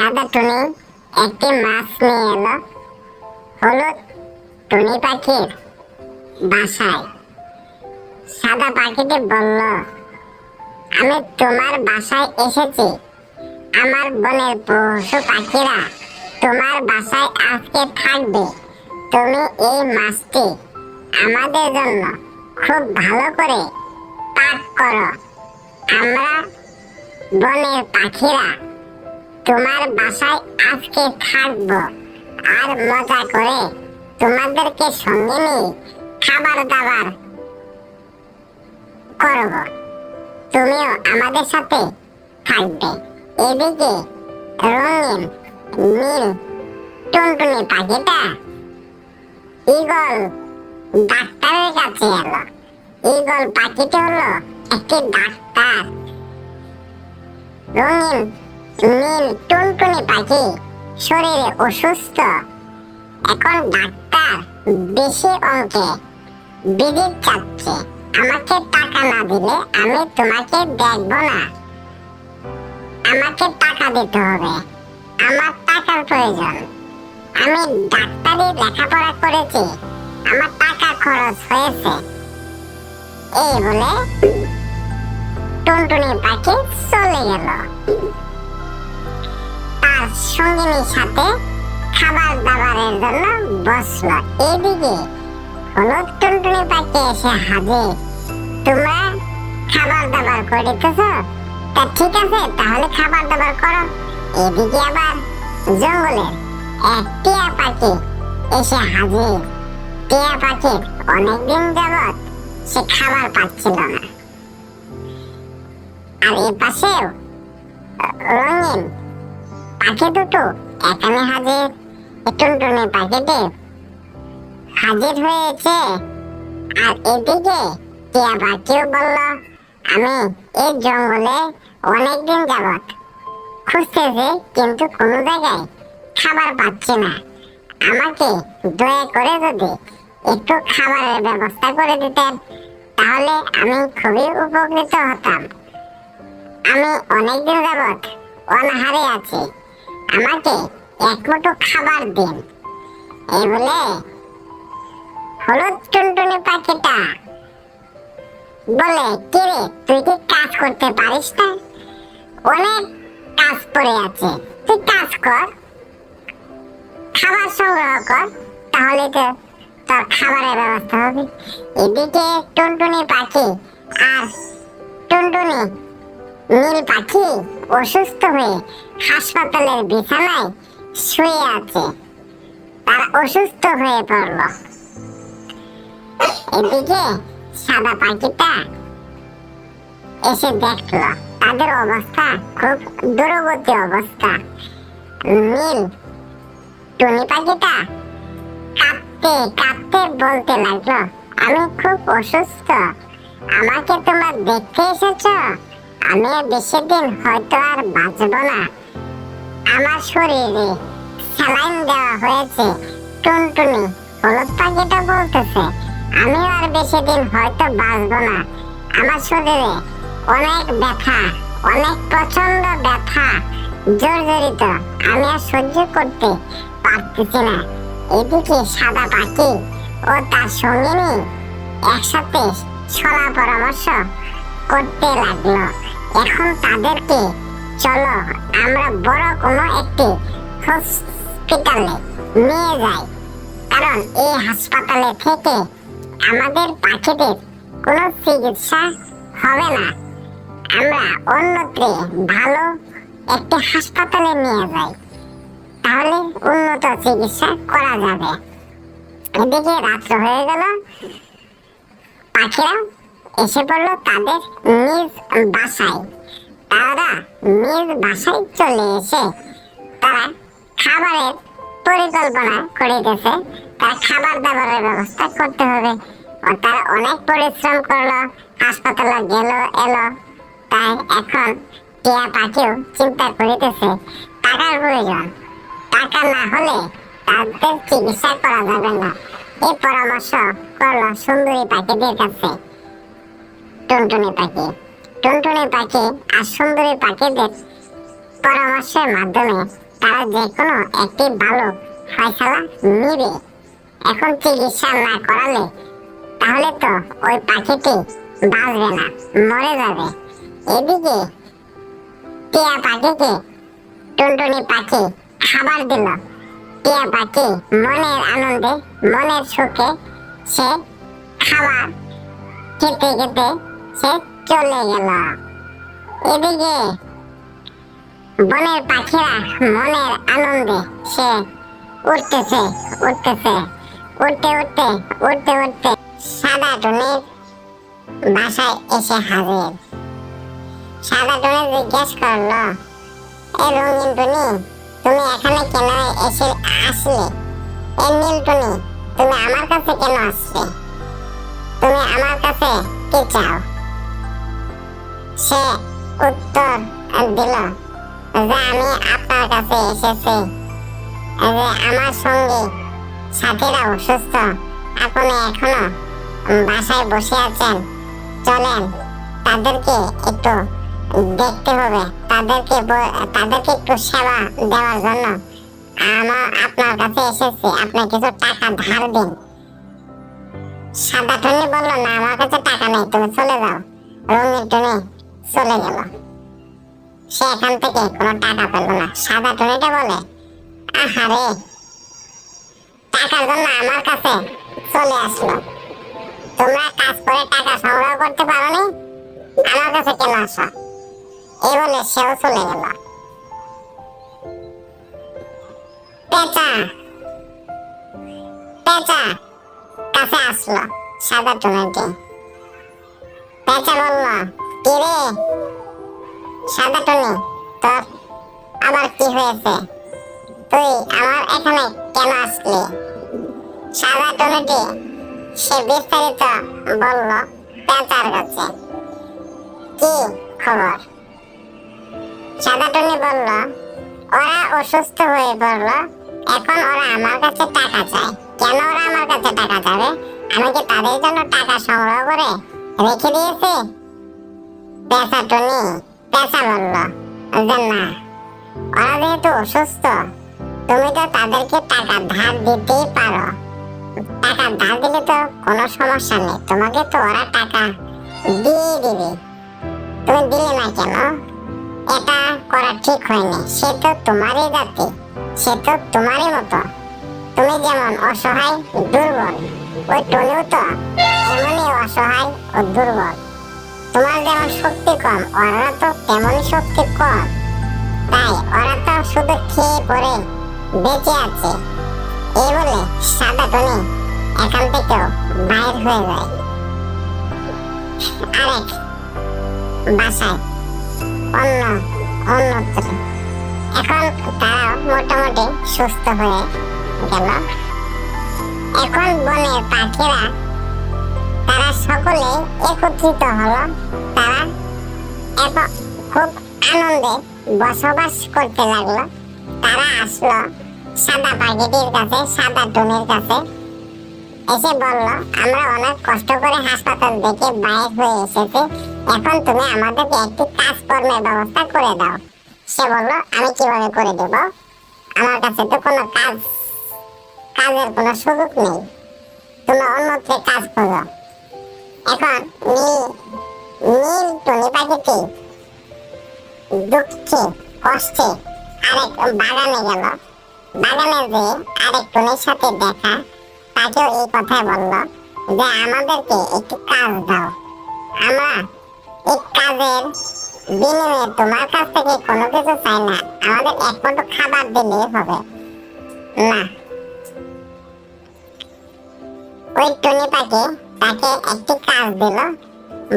সাদা টুনি, একটি মাছ নিয়ে এলো। হলুদ টুনি পাখির বাসায়। সাদা পাখিটি বলল, আমি তোমার বাসায় এসেছি। আমার বনের পশু পাখিরা তোমার বাসায় আজকে থাকবে। তুমি এই মাছটি আমাদের জন্য খুব ভালো করে পাক করো। আমরা বনের পাখিরা তোমার বাসায় আজকে থাকব। আর মজা করে তোমাদেরকে সঙ্গে নিয়ে খাবার দাবার করব। তুমিও আমাদের সাথে থাকবে। এদিকে রঙিন, নীল, টুনটুনি পাখিটা ঈগল ডাক্তারের কাছে এলো। ঈগল পাখিটি হলো একটি ডাক্তার। রঙিন নীল টুনটুনি পাখি শরীরে অসুস্থ। এখন ডাক্তার বেশি অঙ্কে বিদিত চাচ্ছে আমাকে টাকা না দিলে আমি তোমাকে দেখব না। আমাকে টাকা দিতে হবে। আমার টাকার প্রয়োজন। আমি ডাক্তারি লেখাপড়া করেছি। আমার টাকা খরচ হয়েছে। এই বলে টুনটুনি পাখি চলে গেল। তার সঙ্গিনীর সাথে খাবার দাবারের জন্য বসল। এদিকে হলুদ টুনটুনি পাখি এসে হাজির। তোমরা খাবার দাবার করিতেছ? তা ঠিক আছে, তাহলে খাবার দাবার করো। এদিকে আবার জঙ্গলের এক টিয়া পাখি এসে হাজির। টিয়া পাখির অনেকদিন যাবৎ সে খাবার পাচ্ছিল না। আর এ পাশেও রঙিন পাখি দুটো। এখানে হাজির। টুনটুনি পাখিটি হাজির হয়েছে। আর এদিকে টিয়া পাখিও বলল, আমি এই জঙ্গলে অনেকদিন যাবৎ খুঁজতেছি কিন্তু কোনো জায়গায় খাবার পাচ্ছি না। আমাকে দয়া করে যদি একটু খাবারের ব্যবস্থা করে দিতেন, তাহলে আমি খুবই উপকৃত হতাম। আমি অনেকদিন যাবৎ অনাহারে আছি। আমাকে এক মুঠো খাবার দিন। এই বলে হলুদ টুনটুনি পাখিটা বলে, কিরে, তুই কি কাজ করতে পারিস না? অনেক কাজ পড়ে আছে। তুই কাজ কর, খাবার সংগ্রহ কর, তাহলে তো তোর খাবারের ব্যবস্থা হবে। এদিকে টুনটুনি পাখি আর টুনটুনি নীল পাখি অসুস্থ হয়ে হাসপাতালের বিছানায় শুয়ে আছে। তারা অসুস্থ হয়ে পড়ল। এদিকে সাদা পাখিটা এসে দেখল, তাদের অবস্থা খুব দূরবর্তী অবস্থা। নীল টুনি পাখিটা কাঁদতে কাঁদতে বলতে লাগল, আমি খুব অসুস্থ, আমাকে তোমার দেখতে এসেছ? আমি বেশি দিন হয়তো আর বাঁচব না। আমার শরীরে স্যালাইন দেওয়া হয়েছে। টুনটুনি হলুদ পাখিটা বলতেছে, আমিও আর বেশি দিন হয়তো বাঁচব না। আমার শরীরে অনেক ব্যথা, অনেক প্রচণ্ড ব্যথা। জর্জরিত, আমি আর সহ্য করতে পারতেছি না। এদিকে সাদা পাখি ও তার সঙ্গিনী একসাথে ছলা পরামর্শ করতে লাগল। এখন তাদেরকে, চলো, আমরা বড় কোনো একটি হসপিটালে নিয়ে যাই। কারণ এই হাসপাতালে থেকে আমাদের পাখিদের কোনো চিকিৎসা হবে না। আমরা অন্যত্রে ভালো একটি হাসপাতালে নিয়ে যাই। তাহলে উন্নত চিকিৎসা করা যাবে। এদিকে রাত্র হয়ে গেল। পাখিরা এসে পড়ল তাদের নিজ বাসায়। তারা নিজ বাসায় চলে এসে তারা খাবারের পরিকল্পনা করিতেছে তারা খাবার দাবারের ব্যবস্থা করতে হবে। তারা অনেক পরিশ্রম করল, হাসপাতালে গেল, এলো। তাই এখন টিয়া পাখিও চিন্তা করিতেছে, টাকার প্রয়োজন। টাকা না হলে তাদের চিকিৎসা করা যাবে না। এই পরামর্শ করল সুন্দরী পাখিদের কাছে। টুনটুনি পাখি। টুনটুনি পাখি আর সুন্দরী পাখিদের পরামর্শের মাধ্যমে তারা যে কোনো একটি ভালো ফয়সালা নিবে। এখন চিকিৎসা না করালে তাহলে তো ওই পাখিটি বাঁচবে না, মরে যাবে। এদিকে টিয়া পাখিকে টুনটুনি পাখি খাবার দিল। টিয়া পাখি মনের আনন্দে, মনের সুখে সে খাবার খেতে খেতে সে চলে গেল। এদিকে বনের পাখিরা মনের আনন্দে সে উঠতেছে উঠতেছে, উঠতে উঠতে উঠতে উঠতে সাদা বাসায় এসে হাজির। সাদা জিজ্ঞেস করল, এ রঙিন টুনি, তুমি এখানে কেন এসে আসলে? এ নীল টুনি, তুমি আমার কাছে কেন আসলে? তুমি আমার কাছে কি চাও? সে উত্তর দিল যে আমি আপনার কাছে এসেছি। যে আমার সঙ্গে সাথীরা অসুস্থ আপনি এখনও বাসায় বসে আছেন। চলেন, তাদেরকে একটু দেখতে হবে, তাদেরকে তাদেরকে একটু সেবা দেওয়ার জন্য। আমার আপনার কাছে এসেছি, আপনি কিছু টাকা ধার দিন। সাদা টুনি বলল, না, আমার কাছে টাকা নেই, তুমি চলে যাও। রঙিন টুনি চলে গেল। সে এখান থেকে কোনো টাকা পেল না। সাদা টুনিটা বলে, আহারে, টাকার জন্য আমার কাছে চলে আসলো। তোমরা কাজ করে টাকা সংগ্রহ করতে পারোনি? আমার কাছে কেন আসো? এই বলে সেও চলে গেল। পেঁচা পেঁচা কাছে আসলো সাদা টুনিটি। পেঁচা বলল কি রে? সাদা টুনি, তোর আবার কি হয়েছে? তুই আমার এখানে কেন আসলি? সাদা টুনিটি সে বিস্তারিত বলল পেঁচার কাছে। কি খবর? সাদা টুনি বলল, ওরা অসুস্থ হয়ে পড়ল। এখন ওরা আমার কাছে টাকা চায়। কেন ওরা আমার কাছে টাকা চাবে? আমি কি তাদের জন্য টাকা সংগ্রহ করে রেখে দিয়েছি? পেঁচা বলল। না, ওরা যেহেতু অসুস্থ, তুমি তো তাদেরকে টাকা ধার দিতেই পারো। টাকা ধার দিলে তো কোনো সমস্যা নেই, তোমাকে তো ওরা টাকা দিয়ে দিবে। তুমি দিলে না কেন? এটা করা ঠিক হয়নি। সে তো তোমারই জাতি, সে তো তোমারই মতো। তুমি যেমন অসহায়, দুর্বল, ওই টনিও তো এমনই অসহায় ও দুর্বল। তোমার যেমন শক্তি কম ওরা তো তেমনই শক্তি কম। তাই ওরা তো শুধু খেয়ে পরে বেঁচে আছে। এই বলে সাদা টনি এখান থেকেও বাইর হয়ে যায়। আরেক বাসায় অন্য অন্যত্র এখন তারাও মোটামুটি সুস্থ হয়ে গেল। এখন বনের পাখিরা তারা সকলে একত্রিত হলো। তারা খুব আনন্দে বসবাস করতে লাগল। তারা আসলো সাদা পাখিটির কাছে, সাদা টুনির কাছে। এসে বলল, আমরা অনেক কষ্ট করে হাসপাতাল থেকে বাইর হয়ে এসেছি। এখন তুমি আমাদেরকে একটি কাজকর্মের ব্যবস্থা করে দাও। সে বলল, আমি কীভাবে করে দেব? আমার কাছে তো কোনো কাজ, কাজের কোনো সুযোগ নেই। তুমি অন্যত্র কাজ করো। এখন নীল নীল টুনি পাখিটি দুঃখে, কষ্টে আরেক বাগানে গেল। বাগানে যে আরেক টুনির সাথে দেখা, তাকেও এই কথাই বলল যে, আমাদেরকে একটি কাজ দাও। আমরা এই কাজের বিনিময়ে তোমার কাছ থেকে কোনো কিছু চাই না। আমাদের এক মুঠো খাবার দিলেই হবে। না। ওই টুনি পাখি তাকে একটি কাজ দিল।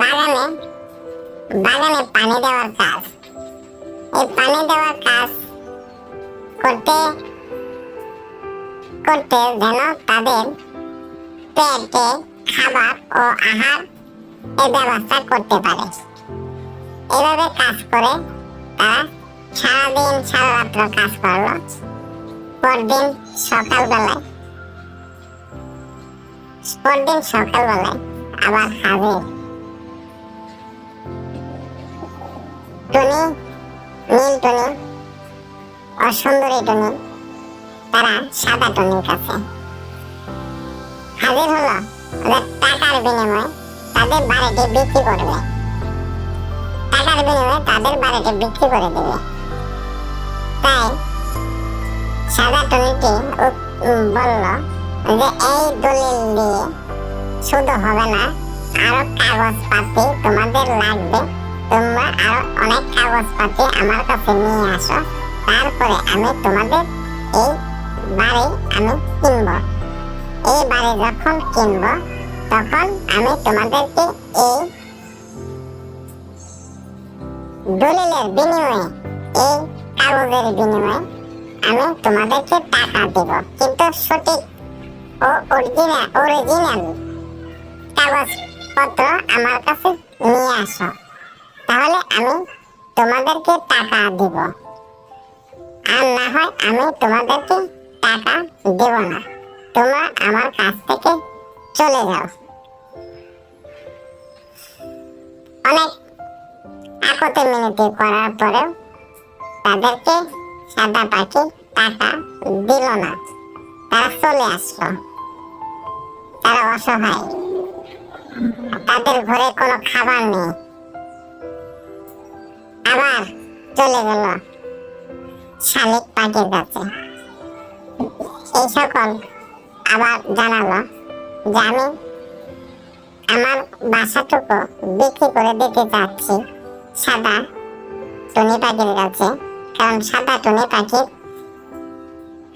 বাগানে বাগানে পানি দেওয়ার কাজ। এই পানি দেওয়ার কাজ করতে করতে যেন তাদের পেটে খাবার ও আহার এর ব্যবস্থা করতে পারে। এভাবে কাজ করে তারা সারাদিন সারা রাত্র কাজ করল। পরদিন সকালবেলায় পরদিন সকালবেলায় আবার হাজির টুনি, নীল টুনি, অসুন্দরী টুনি, তারা সাদা টুনির কাছে। হাজির হলো ওদের টাকার বিনিময়ে তাদের বাড়িটি বিক্রি করবে। টাকার বিনিময়ে তাদের বাড়িটি বিক্রি করে দেবে। তাই সাদা টুনিটি বলল যে এই দলিল দিয়ে শুধু হবে না, আরও কাগজপাতি তোমাদের লাগবে। তোমরা আরও অনেক কাগজপাতি আমার কাছে নিয়ে আসো। তারপরে আমি তোমাদের এই বাড়ি আমি কিনব। এই বাড়ি যখন কিনব, তখন আমি তোমাদেরকে এই দলিলের বিনিময়ে, এই কাগজের বিনিময়ে আমি তোমাদেরকে টাকা দেব। কিন্তু সঠিক ও অরিজিনাল অরিজিনাল। কাগজপত্র আমার কাছে নিয়ে আসো। তাহলে আমি তোমাদেরকে টাকা দিব। আর না হয় আমি তোমাদেরকে টাকা দেব না। তোমরা আমার কাছ থেকে চলে যাও। অনেক আকতে মিনতি করার পরেও তাদেরকে সাদা পাখি টাকা দিল না। তারা চলে আসলো। তারা অসহায়। তাদের ঘরে কোনো খাবার নেই। আবার চলে গেল শালিক পাখির কাছে। এই সকল আবার জানালো যে আমি আমার বাসাটুকু বিক্রি করে দিতে চাচ্ছি সাদা টুনি পাখির কাছে। কারণ সাদা টুনি পাখির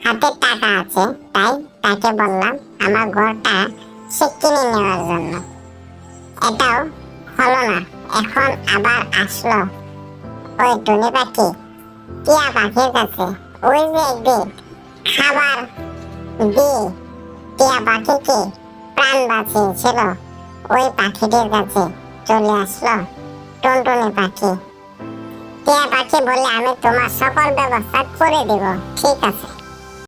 হাতে টাকা আছে, তাই তাকে বললাম আমার ঘরটা সে কিনে নেওয়ার জন্য। এটাও হলো না, এখন আবার আসলো। ওই টুনি পাখি, টিয়া পাখির কাছে। ওই যে একদিন খাবার দিয়ে টিয়া পাখিকে প্রাণ বাঁচিয়েছিল, ওই পাখিটির কাছে চলে আসলো টুনটুনি পাখি। টিয়া পাখি বলে আমি তোমার সকল ব্যবস্থা করে দেব, ঠিক আছে।